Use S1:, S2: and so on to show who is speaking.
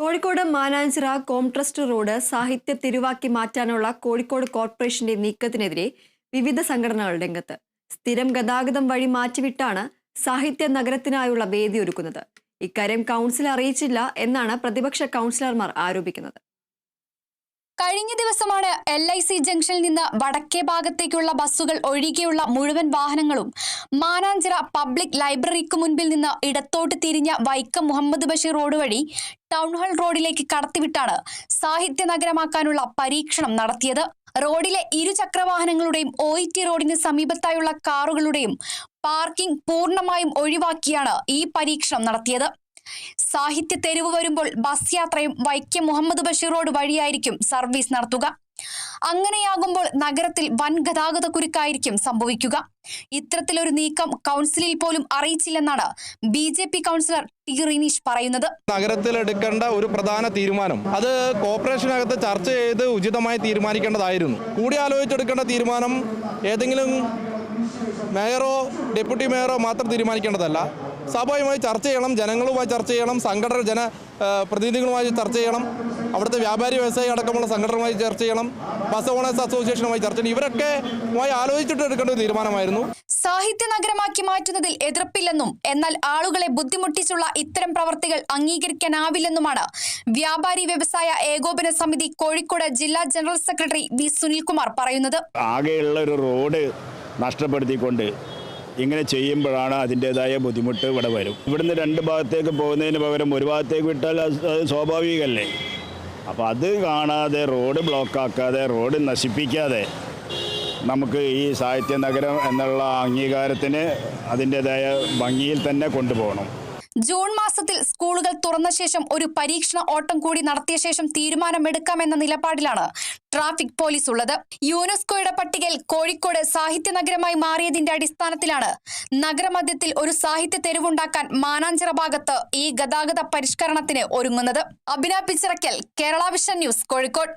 S1: Kozhikode Mananchira com trust road സാഹിത്യ തിരുവാക്കി മാറ്റാനുള്ള കോഴിക്കോട് കോർപ്പറേഷന്റെ നീക്കത്തിനെതിരെ വിവിധ സംഘടനകൾ രംഗത്ത്. സ്ഥിരം ഗതാഗതം വഴി മാറ്റിവിട്ടാണ് സാഹിത്യ നഗരത്തിനായുള്ള വേദി ഒരുക്കുന്നത്. ഇക്കാര്യം കൗൺസിൽ അറിയിച്ചില്ല എന്നാണ് പ്രതിപക്ഷ കൗൺസിലർമാർ ആരോപിക്കുന്നത്.
S2: കഴിഞ്ഞ ദിവസമാണ് എൽ ഐ സി ജംഗ്ഷനിൽ നിന്ന് വടക്കേ ഭാഗത്തേക്കുള്ള ബസ്സുകൾ ഒഴികെയുള്ള മുഴുവൻ വാഹനങ്ങളും മാനാഞ്ചിറ പബ്ലിക് ലൈബ്രറിക്ക് മുൻപിൽ നിന്ന് ഇടത്തോട്ട് തിരിഞ്ഞ വൈക്കം മുഹമ്മദ് ബഷീർ റോഡ് വഴി ടൗൺഹാൾ റോഡിലേക്ക് കടത്തിവിട്ടാണ് സാഹിത്യ നഗരമാക്കാനുള്ള പരീക്ഷണം നടത്തിയത്. റോഡിലെ ഇരുചക്രവാഹനങ്ങളുടെയും ഒ ഇ ടി റോഡിന് സമീപത്തായുള്ള കാറുകളുടെയും പാർക്കിംഗ് പൂർണമായും ഒഴിവാക്കിയാണ് ഈ പരീക്ഷണം നടത്തിയത്. സാഹിത്യ തെരുവ് വരുമ്പോൾ ബസ് യാത്രയും വൈക്കം മുഹമ്മദ് ബഷീർ റോഡ് വഴിയായിരിക്കും സർവീസ് നടത്തുക. അങ്ങനെയാകുമ്പോൾ നഗരത്തിൽ വൻ ഗതാഗത കുരുക്കായിരിക്കും സംഭവിക്കുക. ഇത്തരത്തിലൊരു നീക്കം കൗൺസിലിൽ പോലും അറിയിച്ചില്ലെന്നാണ് B J P councillor T Rineesh പറയുന്നത്.
S3: നഗരത്തിൽ എടുക്കേണ്ട ഒരു പ്രധാന തീരുമാനം അത് കോർപ്പറേഷനകത്ത് ചർച്ച ചെയ്ത് ഉചിതമായി തീരുമാനിക്കേണ്ടതായിരുന്നു. കൂടി ആലോചിച്ചെടുക്കേണ്ട തീരുമാനം ഏതെങ്കിലും മേയറോ ഡെപ്യൂട്ടി മേയറോ മാത്രം തീരുമാനിക്കേണ്ടതല്ല. സ്വാഭാവികമായി ചർച്ച ചെയ്യണം ജനങ്ങളുമായി ചർച്ച ചെയ്യണം സംഘടന ജന പ്രതിനിധികളുമായി ചർച്ച ചെയ്യണം അവിടുത്തെ വ്യാപാരി വ്യവസായി അടക്കമുള്ള സംഘടനകളുമായി ചർച്ച ചെയ്യണം ബസ് ഓണേഴ്സ് അസോസിയേഷനുമായി ചർച്ച ചെയ്യണം. ഇവരൊക്കെ മായി ആലോചിച്ചിട്ട് എടുക്കേണ്ട ഒരു തീരുമാനമായിരുന്നു.
S2: സാഹിത്യ നഗരമാക്കി മാറ്റുന്നതിൽ എതിർപ്പില്ലെന്നും എന്നാൽ ആളുകളെ ബുദ്ധിമുട്ടിച്ചുള്ള ഇത്തരം പ്രവർത്തികൾ അംഗീകരിക്കാനാവില്ലെന്നുമാണ് വ്യാപാരി വ്യവസായ ഏകോപന സമിതി കോഴിക്കോട് ജില്ലാ ജനറൽ സെക്രട്ടറി വി സുനിൽകുമാർ പറയുന്നത്.
S4: ആകെയുള്ള ഒരു റോഡ് നഷ്ടപ്പെടുത്തിക്കൊണ്ട് ഇങ്ങനെ ചെയ്യുമ്പോഴാണ് അതിന്റെതായ ബുദ്ധിമുട്ട് ഇവിടെ വരും. ഇവിടുന്ന് രണ്ട് ഭാഗത്തേക്ക് പോകുന്നതിന് പകരം ഒരു ഭാഗത്തേക്ക് വിട്ടാൽ അത് സ്വാഭാവികമല്ലേ? അപ്പോൾ അത് കാണാതെ റോഡ് ബ്ലോക്കാക്കാതെ റോഡ് നശിപ്പിക്കാതെ നമുക്ക് ഈ സാഹിത്യ നഗരം എന്നുള്ള അംഗീകാരത്തിന് അതിന്റെതായ ഭംഗിയിൽ തന്നെ കൊണ്ടുപോകണം.
S2: ജൂൺ മാസത്തിൽ സ്കൂളുകൾ തുറന്ന ശേഷം ഒരു പരീക്ഷണ ഓട്ടം കൂടി നടത്തിയ ശേഷം തീരുമാനമെടുക്കാമെന്ന നിലപാടിലാണ് ട്രാഫിക് പോലീസ് ഉള്ളത് യുനെസ്കോയുടെ പട്ടികയിൽ കോഴിക്കോട് സാഹിത്യ നഗരമായി മാറിയതിന്റെ അടിസ്ഥാനത്തിലാണ് നഗരമധ്യത്തിൽ ഒരു സാഹിത്യ തെരുവുണ്ടാക്കാൻ മാനാഞ്ചിറ ഭാഗത്ത് ഈ ഗതാഗത പരിഷ്കരണത്തിന് ഒരുങ്ങുന്നത്. Abhina Pichirakkal Kerala vision news Kozhikode.